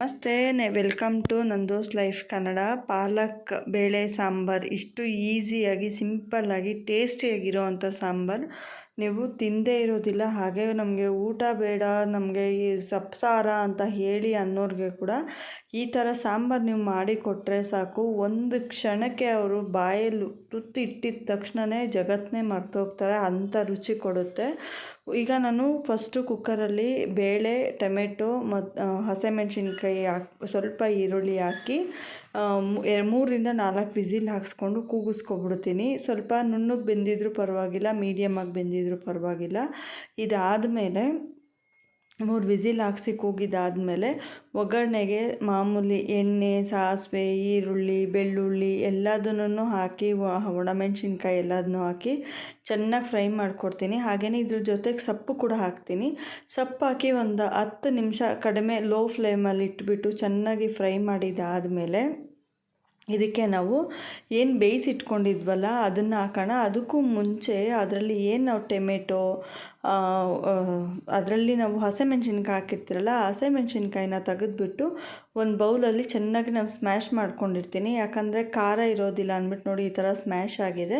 ನಮಸ್ತೆ welcome to Nandos life Kannada. ಪಾಲಕ್, ಬೇಳೆ, ಸಾಂಬಾರು, ಇಷ್ಟು ಈಸಿಯಾಗಿ, ಸಿಂಪಲ್ಲಾಗಿ ಟೇಸ್ಟಿಯಾಗಿರೋ ಅಂಥ ಸಾಂಬಾರು. ನೀವು ತಿಂದೇ ಇರೋದಿಲ್ಲ, ಹಾಗೆ ನಮಗೆ ಊಟ ಬೇಡ, ನಮಗೆ ಈ ಸಪ್ಸಾರ ಅಂತ ಹೇಳಿ ಅನ್ನೋರಿಗೆ ಕೂಡ ಈ ಥರ ಸಾಂಬಾರು ನೀವು ಮಾಡಿ ಕೊಟ್ಟರೆ ಸಾಕು. ಒಂದು ಕ್ಷಣಕ್ಕೆ ಅವರು ಬಾಯಲ್ಲಿ ತುತ್ತಿ ಇಟ್ಟಿದ ತಕ್ಷಣವೇ ಜಗತ್ತನ್ನೇ ಮರ್ತೋಗ್ತಾರೆ, ಅಂಥ ರುಚಿ ಕೊಡುತ್ತೆ. ಈಗ ನಾನು ಫಸ್ಟು ಕುಕ್ಕರಲ್ಲಿ ಬೇಳೆ, ಟೊಮೆಟೊ ಮತ್ತು ಹಸಿಮೆಣ್ಸಿನ್ಕಾಯಿ ಹಾಕಿ, ಸ್ವಲ್ಪ ಈರುಳ್ಳಿ ಹಾಕಿ ಮೂರರಿಂದ ನಾಲ್ಕು ವಿಸಿಲ್ ಹಾಕ್ಸ್ಕೊಂಡು ಕೂಗಿಸ್ಕೊಬಿಡ್ತೀನಿ. ಸ್ವಲ್ಪ ನುಣ್ಣಗೆ ಬೆಂದಿದ್ದರೂ ಪರವಾಗಿಲ್ಲ ಮೀಡಿಯಮ್ಮಾಗಿ ಬೆಂದಿದ್ದರೂ ಪರವಾಗಿಲ್ಲ. ಇದಾದಮೇಲೆ ಮೂರು ವಿಸಿಲ್ ಹಾಕ್ಸಿ ಕೂಗಿದಾದಮೇಲೆ ಒಗ್ಗರಣೆಗೆ ಮಾಮೂಲಿ ಎಣ್ಣೆ, ಸಾಸಿವೆ, ಈರುಳ್ಳಿ, ಬೆಳ್ಳುಳ್ಳಿ ಎಲ್ಲದನ್ನು ಹಾಕಿ ಒಣಮೆಣ್ಸಿನ್ಕಾಯಿ ಎಲ್ಲದನ್ನೂ ಹಾಕಿ ಚೆನ್ನಾಗಿ ಫ್ರೈ ಮಾಡಿಕೊಡ್ತೀನಿ. ಹಾಗೆಯೇ ಇದ್ರ ಜೊತೆಗೆ ಸೊಪ್ಪು ಕೂಡ ಹಾಕ್ತೀನಿ. ಸೊಪ್ಪು ಹಾಕಿ ಒಂದು ಹತ್ತು ನಿಮಿಷ ಕಡಿಮೆ ಲೋ ಫ್ಲೇಮಲ್ಲಿ ಇಟ್ಬಿಟ್ಟು ಚೆನ್ನಾಗಿ ಫ್ರೈ ಮಾಡಿದಾದಮೇಲೆ ಇದಕ್ಕೆ ನಾವು ಏನು ಬೇಯಿಸಿಟ್ಕೊಂಡಿದ್ವಲ್ಲ ಅದನ್ನು ಹಾಕೋಣ. ಅದಕ್ಕೂ ಮುಂಚೆ ಅದರಲ್ಲಿ ಏನು ನಾವು ಟೊಮೆಟೊ ಅದರಲ್ಲಿ ನಾವು ಹಸಿಮೆಣ್ಸಿನ್ಕಾಯಿ ಹಾಕಿರ್ತೀರಲ್ಲ ಹಸಿಮೆಣ್ಸಿನ್ಕಾಯಿನ ತೆಗೆದ್ಬಿಟ್ಟು ಒಂದು ಬೌಲಲ್ಲಿ ಚೆನ್ನಾಗಿ ನಾನು ಸ್ಮ್ಯಾಶ್ ಮಾಡ್ಕೊಂಡಿರ್ತೀನಿ. ಯಾಕಂದರೆ ಖಾರ ಇರೋದಿಲ್ಲ ಅಂದ್ಬಿಟ್ಟು ನೋಡಿ ಈ ಥರ ಸ್ಮ್ಯಾಶ್ ಆಗಿದೆ.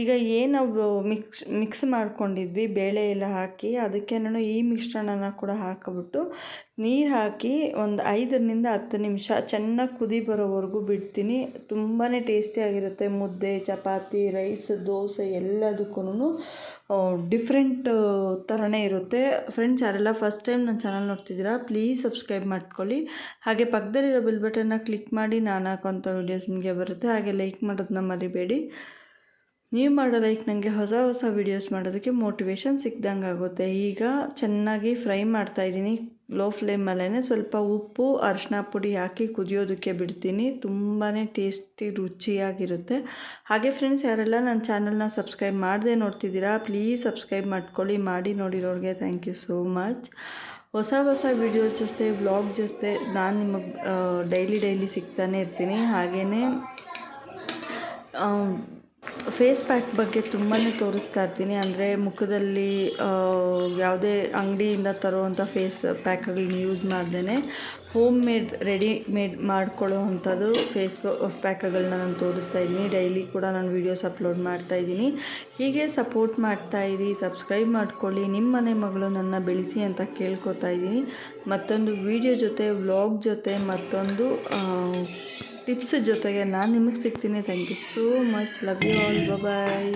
ಈಗ ಏನು ನಾವು ಮಿಕ್ಸ್ ಮಿಕ್ಸ್ ಮಾಡ್ಕೊಂಡಿದ್ವಿ, ಬೇಳೆ ಎಲ್ಲ ಹಾಕಿ, ಅದಕ್ಕೆ ನಾನು ಈ ಮಿಶ್ರಣನ ಕೂಡ ಹಾಕಿಬಿಟ್ಟು ನೀರು ಹಾಕಿ ಒಂದು ಐದರಿಂದ ಹತ್ತು ನಿಮಿಷ ಚೆನ್ನಾಗಿ ಕುದಿ ಬರೋವರೆಗೂ ಬಿಡ್ತೀನಿ. ತುಂಬಾ ಟೇಸ್ಟಿಯಾಗಿರುತ್ತೆ ಮುದ್ದೆ, ಚಪಾತಿ ರೈಸ್ ದೋಸೆ ಎಲ್ಲದಕ್ಕೂ ಡಿಫ್ರೆಂಟ್ ಥರನೇ ಇರುತ್ತೆ. ಫ್ರೆಂಡ್ಸ್ ಯಾರೆಲ್ಲ ಫಸ್ಟ್ ಟೈಮ್ ನನ್ನ ಚಾನಲ್ ನೋಡ್ತಿದ್ದೀರಾ ಪ್ಲೀಸ್ ಸಬ್ಸ್ಕ್ರೈಬ್ ಮಾಡ್ಕೊಳ್ಳಿ. ಹಾಗೆ ಪಕ್ಕದಲ್ಲಿರೋ ಬಿಲ್ ಬಟನ್ನ ಕ್ಲಿಕ್ ಮಾಡಿ ನಾನು ಹಾಕೋಂಥ ವೀಡಿಯೋಸ್ ನಿಮಗೆ ಬರುತ್ತೆ. ಹಾಗೆ ಲೈಕ್ ಮಾಡೋದನ್ನ ಮರಿಬೇಡಿ. ನೀವು ಮಾಡೋ ಲೈಕ್ ನನಗೆ ಹೊಸ ಹೊಸ ವೀಡಿಯೋಸ್ ಮಾಡೋದಕ್ಕೆ ಮೋಟಿವೇಶನ್ ಸಿಕ್ದಂಗೆ ಆಗುತ್ತೆ ಈಗ ಚೆನ್ನಾಗಿ ಫ್ರೈ ಮಾಡ್ತಾಯಿದ್ದೀನಿ ಲೋ ಫ್ಲೇಮಲ್ಲೇ ಸ್ವಲ್ಪ ಉಪ್ಪು ಅರಿಶಿನ ಪುಡಿ ಹಾಕಿ ಕುದಿಯೋದಕ್ಕೆ ಬಿಡ್ತೀನಿ. ತುಂಬಾ ಟೇಸ್ಟಿ ರುಚಿಯಾಗಿರುತ್ತೆ. ಹಾಗೆ ಫ್ರೆಂಡ್ಸ್ ಯಾರೆಲ್ಲ ನನ್ನ ಚಾನಲ್ನ ಸಬ್ಸ್ಕ್ರೈಬ್ ಮಾಡದೆ ನೋಡ್ತಿದ್ದೀರಾ ಪ್ಲೀಸ್ ಸಬ್ಸ್ಕ್ರೈಬ್ ಮಾಡ್ಕೊಳ್ಳಿ. ಮಾಡಿ ನೋಡಿರೋರಿಗೆ ಥ್ಯಾಂಕ್ ಯು ಸೋ ಮಚ್ ಹೊಸ ಹೊಸ ವೀಡಿಯೋಸ್ ಜೊತೆ ವ್ಲಾಗ್ ಜೊತೆ ನಾನು ನಿಮಗೆ ಡೈಲಿ ಡೈಲಿ ಸಿಗ್ತಾನೆ ಇರ್ತೀನಿ. ಹಾಗೆಯೇ ಫೇಸ್ ಪ್ಯಾಕ್ ಬಗ್ಗೆ ತುಂಬಾ ತೋರಿಸ್ತಾ ಇರ್ತೀನಿ ಅಂದರೆ ಮುಖದಲ್ಲಿ ಯಾವುದೇ ಅಂಗಡಿಯಿಂದ ತರುವಂಥ ಫೇಸ್ ಪ್ಯಾಕ್ಗಳನ್ನ ಯೂಸ್ ಮಾಡ್ದೇ ಹೋಮ್ ಮೇಡ್ ರೆಡಿ ಮೇಡ್ ಮಾಡ್ಕೊಳ್ಳೋ ಅಂಥದ್ದು ಫೇಸ್ ಪ್ಯಾಕ್ಗಳನ್ನ ನಾನು ತೋರಿಸ್ತಾ ಇದ್ದೀನಿ. ಡೈಲಿ ಕೂಡ ನಾನು ವೀಡಿಯೋಸ್ ಅಪ್ಲೋಡ್ ಮಾಡ್ತಾ ಇದ್ದೀನಿ. ಹೀಗೆ ಸಪೋರ್ಟ್ ಮಾಡ್ತಾ ಇರಿ ಸಬ್ಸ್ಕ್ರೈಬ್ ಮಾಡ್ಕೊಳ್ಳಿ. ನಿಮ್ಮ ಮನೆ ಮಗಳು ನನ್ನ ಬೆಳೆಸಿ ಅಂತ ಕೇಳ್ಕೊತಾ ಇದ್ದೀನಿ. ಮತ್ತೊಂದು ವೀಡಿಯೋ ಜೊತೆ ವ್ಲಾಗ್ ಜೊತೆ ಮತ್ತೊಂದು ಟಿಪ್ಸ್ ಜೊತೆಗೆ ನಾನು ನಿಮಗೆ ಸಿಗ್ತೀನಿ. Thank you so much love you all bye